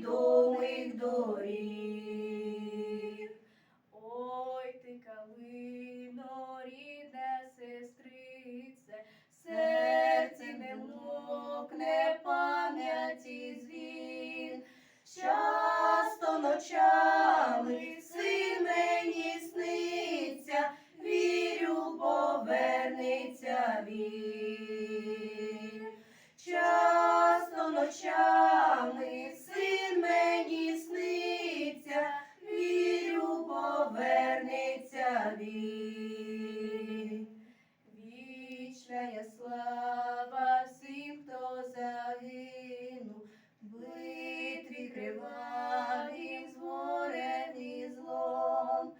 невідомих доріг. Ой, ти калино, рідна сестрице, серце не мокне пам'яті звін. Часто ночами син мені сниться, вірю, повернеться він. Вічна слава всім, хто загинув, битві криваві, згорений злом,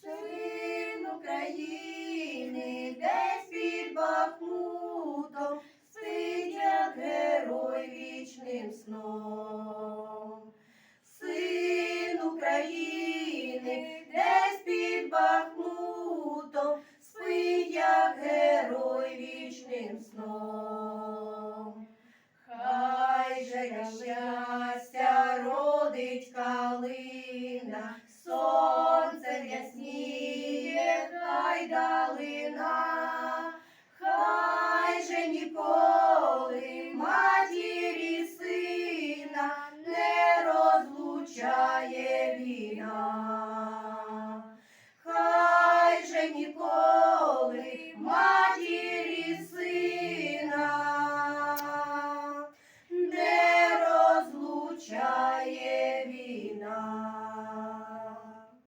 Син України, десь під Бахмутом, спить як герой вічним сном. Син України, десь під Бахмутом, сном, хай же я щастя родить калина, сонце ясніє, хай далина, хай же ніколи матірі сина не розлучає війна.